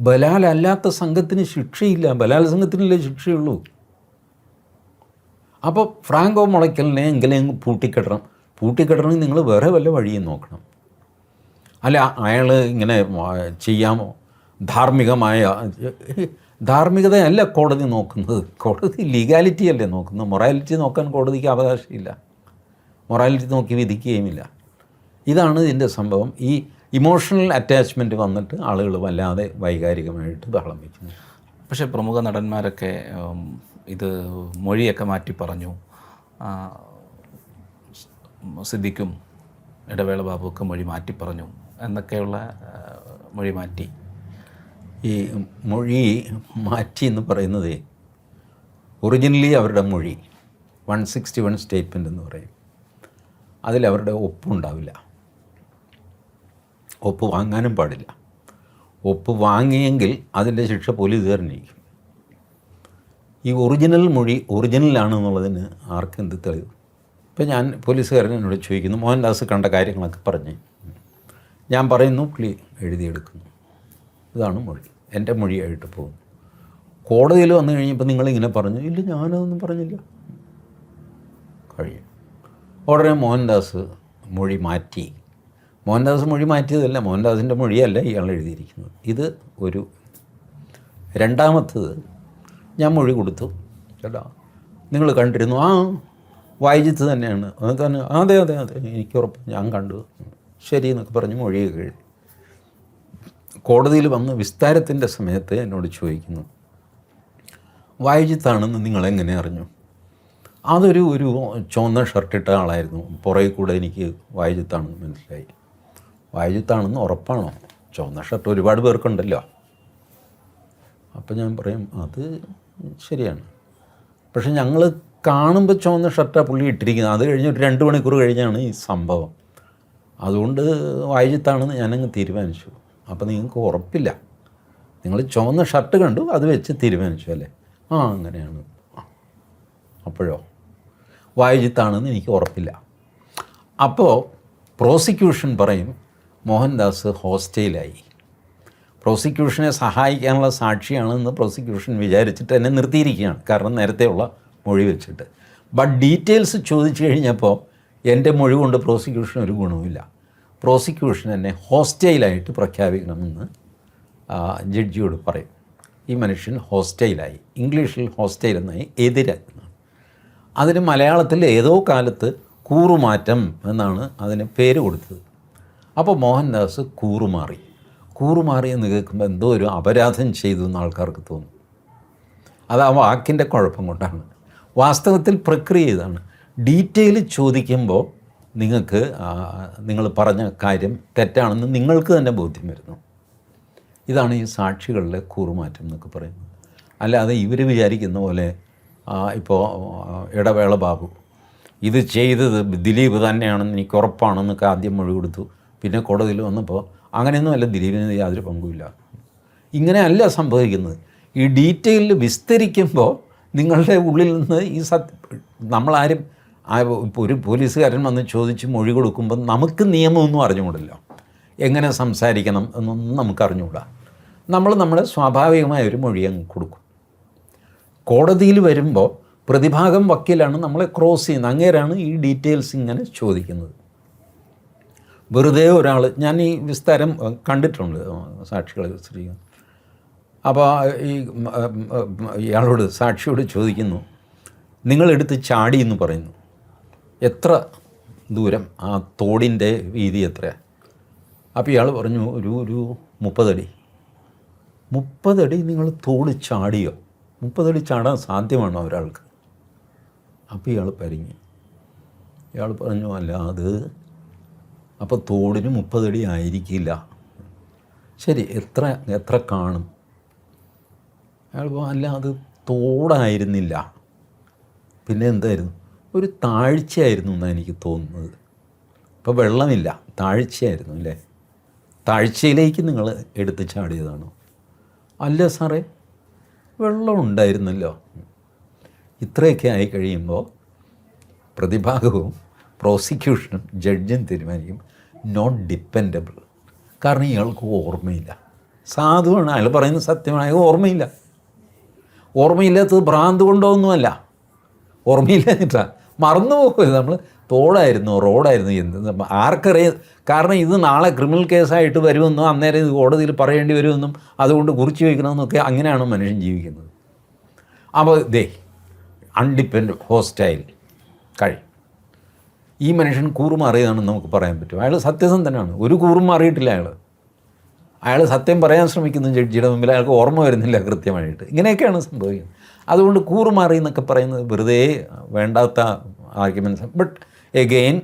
ബലാലല്ലാത്ത സംഘത്തിന് ശിക്ഷയില്ല. ബലാത്സംഗത്തിനല്ലേ ശിക്ഷയുള്ളൂ. അപ്പോൾ ഫ്രാങ്കോ മുളയ്ക്കലിനെ എങ്കിലും പൂട്ടിക്കെട്ടണം? പൂട്ടിക്കെട്ടണമെങ്കിൽ നിങ്ങൾ വേറെ വല്ല വഴിയും നോക്കണം. അല്ല അയാൾ ഇങ്ങനെ ചെയ്യാമോ? ധാർമ്മികമായ ധാർമ്മികതയല്ല കോടതി നോക്കുന്നത്. കോടതി ലീഗാലിറ്റി അല്ലേ നോക്കുന്നത്. മൊറാലിറ്റി നോക്കാൻ കോടതിക്ക് അവകാശമില്ല. മൊറാലിറ്റി നോക്കി വിധിക്കുകയുമില്ല. ഇതാണ് ഇതിന്റെ സംഭവം. ഈ ഇമോഷണൽ അറ്റാച്ച്മെന്റ് വന്നിട്ട് ആളുകൾ വല്ലാതെ വൈകാരികമായിട്ട് ബഹളം വയ്ക്കുന്നു. പക്ഷേ പ്രമുഖ നടന്മാരൊക്കെ ഇത് മൊഴിയൊക്കെ മാറ്റി പറഞ്ഞു. സിദ്ദിഖും ഇടവേള ബാബുവൊക്കെ മൊഴി മാറ്റി പറഞ്ഞു. എന്നൊക്കെയുള്ള മൊഴി മാറ്റി. ഈ മൊഴി മാറ്റി എന്ന് പറയുന്നത് ഒറിജിനലി അവരുടെ മൊഴി വൺ സിക്സ്റ്റി വൺ സ്റ്റേറ്റ്മെന്റ് എന്ന് പറയും. അതിൽ അവരുടെ ഒപ്പുണ്ടാവില്ല ഒപ്പ് വാങ്ങാനും പാടില്ല. ഒപ്പ് വാങ്ങിയെങ്കിൽ അതിന്റെ ശിക്ഷ തീർന്നിരിക്കും ഈ ഒറിജിനൽ മൊഴി ഒറിജിനലാണെന്നുള്ളതിന് ആർക്കും എന്ത് തെളിവ്? ഇപ്പം ഞാൻ പോലീസുകാരൻ എന്നോട് ചോദിക്കുന്നു മോഹൻദാസ് കണ്ട കാര്യങ്ങളൊക്കെ പറഞ്ഞ്. ഞാൻ പറയുന്നു പുള്ളി എഴുതിയെടുക്കുന്നു. ഇതാണ് മൊഴി. എന്റെ മൊഴിയായിട്ട് പോകുന്നു. കോടതിയിൽ വന്നു കഴിഞ്ഞപ്പോൾ നിങ്ങളിങ്ങനെ പറഞ്ഞു ഇല്ല ഞാനതൊന്നും പറഞ്ഞില്ല. കഴിയും. ഉടനെ മോഹൻദാസ് മൊഴി മാറ്റി. മോഹൻദാസ് മൊഴി മാറ്റിയതല്ല മോഹൻദാസിന്റെ മൊഴിയല്ല ഇയാൾ എഴുതിയിരിക്കുന്നത്. ഇത് ഒരു രണ്ടാമത്തത് ഞാൻ മൊഴി കൊടുത്തു. ചേട്ടാ നിങ്ങൾ കണ്ടിരുന്നു. ആ വായിജിത്ത് തന്നെയാണ്. തന്നെ അതെ അതെ അതെ എനിക്ക് ഉറപ്പ്. ഞാൻ കണ്ടു. ശരി എന്നൊക്കെ പറഞ്ഞ് മൊഴിയൊക്കെ എഴുതി. കോടതിയിൽ വന്ന് വിസ്താരത്തിന്റെ സമയത്ത് എന്നോട് ചോദിക്കുന്നു വായിജിത്താണെന്ന് നിങ്ങളെങ്ങനെ അറിഞ്ഞു? അതൊരു ഒരു ചുവന്ന ഷർട്ടിട്ട ആളായിരുന്നു. പുറകെ കൂടെ എനിക്ക് വായുജിത്താണെന്ന് മനസ്സിലായി. വായുജിത്താണെന്ന് ഉറപ്പാണോ? ചുവന്ന ഷർട്ട് ഒരുപാട് പേർക്കുണ്ടല്ലോ. അപ്പം ഞാൻ പറയും അത് ശരിയാണ്. പക്ഷെ ഞങ്ങൾ കാണുമ്പോൾ ചുവന്ന ഷർട്ടാണ് പുള്ളി ഇട്ടിരിക്കുന്നത്. അത് കഴിഞ്ഞ് ഒരു രണ്ട് മണിക്കൂർ കഴിഞ്ഞാണ് ഈ സംഭവം. അതുകൊണ്ട് വായുജിത്താണെന്ന് ഞാനങ്ങ് തീരുമാനിച്ചു. അപ്പോൾ നിങ്ങൾക്ക് ഉറപ്പില്ല. നിങ്ങൾ ചുവന്ന ഷർട്ട് കണ്ടു അത് വെച്ച് തീരുമാനിച്ചു അല്ലേ? ആ അങ്ങനെയാണ്. അപ്പോഴോ? വായുജിത്താണെന്ന് എനിക്ക് ഉറപ്പില്ല. അപ്പോൾ പ്രോസിക്യൂഷൻ പറയും മോഹൻദാസ് ഹോസ്റ്റയിലായി. പ്രോസിക്യൂഷനെ സഹായിക്കാനുള്ള സാക്ഷിയാണെന്ന് പ്രോസിക്യൂഷൻ വിചാരിച്ചിട്ട് എന്നെ നിർത്തിയിരിക്കുകയാണ്. കാരണം നേരത്തെയുള്ള മൊഴി വെച്ചിട്ട്. ബട്ട് ഡീറ്റെയിൽസ് ചോദിച്ചു കഴിഞ്ഞപ്പോൾ എന്റെ മൊഴി കൊണ്ട് പ്രോസിക്യൂഷൻ ഒരു ഗുണവുമില്ല. പ്രോസിക്യൂഷൻ എന്നെ ഹോസ്റ്റൈലായിട്ട് പ്രഖ്യാപിക്കണമെന്ന് ജഡ്ജിയോട് പറയും. ഈ മനുഷ്യൻ ഹോസ്റ്റൈലായി ഇംഗ്ലീഷിൽ ഹോസ്റ്റൈൽ എന്നായി എതിരാക്കുന്നത് അതിന് മലയാളത്തിൽ ഏതോ കാലത്ത് കൂറുമാറ്റം എന്നാണ് അതിന് പേര് കൊടുത്തത്. അപ്പോൾ മോഹൻദാസ് കൂറുമാറി. കൂറുമാറി എന്ന് കേൾക്കുമ്പോൾ എന്തോ ഒരു അപരാധം ചെയ്തു എന്ന് ആൾക്കാർക്ക് തോന്നും. അത് ആ വാക്കിന്റെ കുഴപ്പം കൊണ്ടാണ്. വാസ്തവത്തിൽ പ്രക്രിയ ഇതാണ്. ഡീറ്റെയിൽ ചോദിക്കുമ്പോൾ നിങ്ങൾക്ക് നിങ്ങൾ പറഞ്ഞ കാര്യം തെറ്റാണെന്ന് നിങ്ങൾക്ക് തന്നെ ബോധ്യം വരുന്നു. ഇതാണ് ഈ സാക്ഷികളിലെ കൂറുമാറ്റം എന്നൊക്കെ പറയുന്നത്. അല്ലാതെ ഇവർ വിചാരിക്കുന്ന പോലെ ഇപ്പോൾ ഇടവേള ബാബു ഇത് ചെയ്തത് ദിലീപ് തന്നെയാണെന്ന് എനിക്ക് ഉറപ്പാണെന്നൊക്കെ ആദ്യം മൊഴി കൊടുത്തു. പിന്നെ കോടതിയിൽ വന്നപ്പോൾ അങ്ങനെയൊന്നുമല്ല ദിലീപിന് യാതൊരു പങ്കുമില്ല. ഇങ്ങനെയല്ല സംഭവിക്കുന്നത്. ഈ ഡീറ്റെയിലിൽ വിസ്തരിക്കുമ്പോൾ നിങ്ങളുടെ ഉള്ളിൽ നിന്ന് ഈ സത്യ നമ്മളാരും ആ ഒരു പോലീസുകാരൻ വന്ന് ചോദിച്ച് മൊഴി കൊടുക്കുമ്പോൾ നമുക്ക് നിയമമൊന്നും അറിഞ്ഞുകൂടല്ലോ. എങ്ങനെ സംസാരിക്കണം എന്നൊന്നും നമുക്ക് അറിഞ്ഞുകൂടാ നമ്മൾ നമ്മുടെ സ്വാഭാവികമായ ഒരു മൊഴി അങ്ങ് കൊടുക്കും. കോടതിയിൽ വരുമ്പോൾ പ്രതിഭാഗം വക്കീലാണ് നമ്മളെ ക്രോസ് ചെയ്യുന്നത്. അങ്ങേരാണ് ഈ ഡീറ്റെയിൽസ് ഇങ്ങനെ ചോദിക്കുന്നത്. വെറുതെ ഒരാൾ ഞാൻ ഈ വിസ്താരം കണ്ടിട്ടുണ്ട് സാക്ഷികൾ വിസ്തരിക്കുന്നു അപ്പോൾ ഈ ഇയാളോട് സാക്ഷിയോട് ചോദിക്കുന്നു. നിങ്ങളെടുത്ത് ചാടി എന്ന് പറയുന്നു. എത്ര ദൂരം ആ തോടിന്റെ വീതി എത്രയാണ് അപ്പോൾ ഇയാൾ പറഞ്ഞു ഒരു ഒരു മുപ്പതടി. മുപ്പതടി നിങ്ങൾ തോട് ചാടിയോ? മുപ്പതടി ചാടാൻ സാധ്യമാണോ ഒരാൾക്ക്? അപ്പോൾ ഇയാൾ പരിങ്ങി ഇയാൾ പറഞ്ഞു അല്ല അത് അപ്പോൾ തോടിന് മുപ്പതടി ആയിരിക്കില്ല. ശരി എത്ര എത്ര കാണും? അയാൾ അല്ല അത് തോടായിരുന്നില്ല. പിന്നെ എന്തായിരുന്നു? ഒരു താഴ്ചയായിരുന്നു എന്നാണ് എനിക്ക് തോന്നുന്നത്. ഇപ്പോൾ വെള്ളമില്ല താഴ്ചയായിരുന്നു അല്ലേ? താഴ്ചയിലേക്ക് നിങ്ങൾ എടുത്ത് ചാടിയതാണോ? അല്ല സാറേ വെള്ളം ഉണ്ടായിരുന്നല്ലോ. ഇത്രയൊക്കെ ആയി കഴിയുമ്പോൾ പ്രതിഭാഗവും പ്രോസിക്യൂഷനും ജഡ്ജും തീരുമാനിക്കും നോട്ട് ഡിപ്പെൻഡബിൾ. കാരണം ഇയാൾക്ക് ഓർമ്മയില്ല. സാധുവാണ് അയാൾ പറയുന്നത് സത്യമായ ഓർമ്മയില്ല. ഓർമ്മയില്ലാത്തത് ഭ്രാന്ത് കൊണ്ടൊന്നുമല്ല. ഓർമ്മയില്ലാഞ്ഞിട്ടാ മറന്നു പോകും നമ്മൾ തോടായിരുന്നു റോഡായിരുന്നു എന്ത് ആർക്കറിയാം. കാരണം ഇത് നാളെ ക്രിമിനൽ കേസായിട്ട് വരുമെന്നും അന്നേരം ഇത് കോടതിയിൽ പറയേണ്ടി വരുമെന്നും അതുകൊണ്ട് കുറിച്ച് വയ്ക്കണമെന്നൊക്കെ അങ്ങനെയാണ് മനുഷ്യൻ ജീവിക്കുന്നത്. അപ്പോൾ ദേ അൺഡിപ്പെൻഡ് ഹോസ്റ്റൈൽ കഴി. ഈ മനുഷ്യൻ കൂറുമാറിയതാണെന്ന് നമുക്ക് പറയാൻ പറ്റും. അയാൾ സത്യസന്ധനാണ്. ഒരു കൂറും മാറിയിട്ടില്ല അയാൾ. അയാൾ സത്യം പറയാൻ ശ്രമിക്കുന്നു ജഡ്ജിയുടെ മുമ്പിൽ. അയാൾക്ക് ഓർമ്മ വരുന്നില്ല കൃത്യമായിട്ട്. ഇങ്ങനെയൊക്കെയാണ് സംഭവിക്കുന്നത്. അതുകൊണ്ട് കൂറുമാറി എന്നൊക്കെ പറയുന്നത് വെറുതെ വേണ്ടാത്ത ആർഗ്യുമെന്റ്സ് ബട്ട് എഗെയിൻ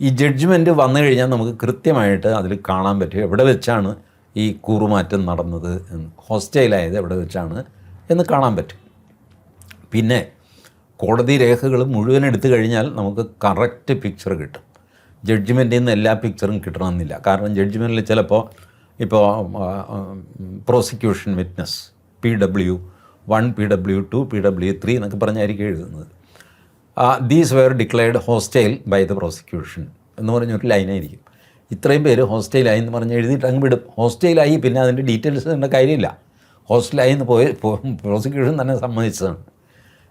ഈ ജഡ്ജ്മെന്റ് വന്നു കഴിഞ്ഞാൽ നമുക്ക് കൃത്യമായിട്ട് അതിൽ കാണാൻ പറ്റും എവിടെ വെച്ചാണ് ഈ കൂറുമാറ്റം നടന്നത് ഹോസ്റ്റൈലായത് എവിടെ വെച്ചാണ് എന്ന് കാണാൻ പറ്റും. പിന്നെ കോടതി രേഖകൾ മുഴുവൻ എടുത്തു കഴിഞ്ഞാൽ നമുക്ക് കറക്റ്റ് പിക്ചർ കിട്ടും. ജഡ്ജ്മെന്റിൽ നിന്ന് എല്ലാ പിക്ചറും കിട്ടണമെന്നില്ല. കാരണം ജഡ്ജ്മെന്റിൽ ചിലപ്പോൾ ഇപ്പോൾ prosecution witness P W one P W two P W three എന്നൊക്കെ പറഞ്ഞായിരിക്കും എഴുതുന്നത്. These were declared hostile by the prosecution എന്ന് പറഞ്ഞൊരു ലൈനായിരിക്കും ഇത്രയും പേര് ഹോസ്റ്റൈലായി എന്ന് പറഞ്ഞ് എഴുതിയിട്ട് അങ്ങ് വിടും. ഹോസ്റ്റൈലായി പിന്നെ അതിന്റെ ഡീറ്റെയിൽസ് തരേണ്ട കാര്യമില്ല. ഹോസ്റ്റലായി എന്ന് പോയി പ്രോസിക്യൂഷൻ തന്നെ സമ്മതിച്ചതാണ്.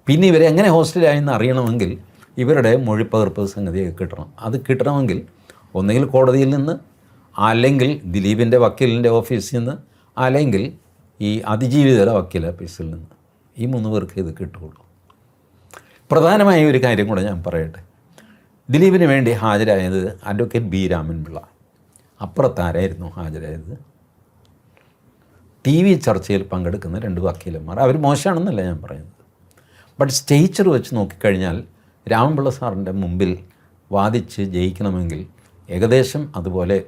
പിന്നെ ഇവരെ എങ്ങനെ ഹോസ്റ്റലായി എന്ന് അറിയണമെങ്കിൽ ഇവരുടെ മൊഴിപ്പകർപ്പ് സംഗതിയൊക്കെ കിട്ടണം. അത് കിട്ടണമെങ്കിൽ ഒന്നുകിൽ കോടതിയിൽ നിന്ന് അല്ലെങ്കിൽ ദിലീപിന്റെ വക്കീലിന്റെ ഓഫീസിൽ നിന്ന് അല്ലെങ്കിൽ ഈ അതിജീവിതയുടെ വക്കീല ഓഫീസിൽ നിന്ന് ഈ മൂന്ന് പേർക്ക് ഇത് കിട്ടുകയുള്ളൂ. പ്രധാനമായ ഒരു കാര്യം കൂടെ ഞാൻ പറയട്ടെ. ദിലീപിന് വേണ്ടി ഹാജരായത് അഡ്വക്കേറ്റ് ബി രാമൻപിള്ള. അപ്പുറത്താരായിരുന്നു ഹാജരായത്? ടി വി ചർച്ചയിൽ പങ്കെടുക്കുന്ന രണ്ട് വക്കീലന്മാർ. അവർ മോശമാണെന്നല്ല ഞാൻ പറയുന്നത്. ബട്ട് സ്റ്റേച്ചർ വെച്ച് നോക്കിക്കഴിഞ്ഞാൽ രാമൻപിള്ള സാറിന്റെ മുമ്പിൽ വാദിച്ച് ജയിക്കണമെങ്കിൽ ഏകദേശം അതുപോലെ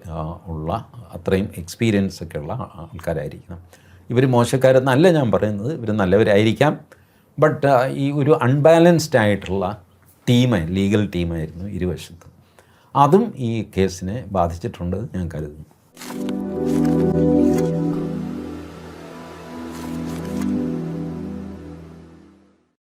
ഉള്ള അത്രയും എക്സ്പീരിയൻസ് ഒക്കെ ഉള്ള ആൾക്കാരായിരിക്കണം. ഇവർ മോശക്കാരെന്നല്ല ഞാൻ പറയുന്നത്. ഇവർ നല്ലവരായിരിക്കാം. ബട്ട് ഈ ഒരു അൺബാലൻസ്ഡ് ആയിട്ടുള്ള ടീമായി ലീഗൽ ടീമായിരുന്നു ഇരുവശത്തും. അതും ഈ കേസിനെ ബാധിച്ചിട്ടുണ്ട് ഞാൻ കരുതുന്നു.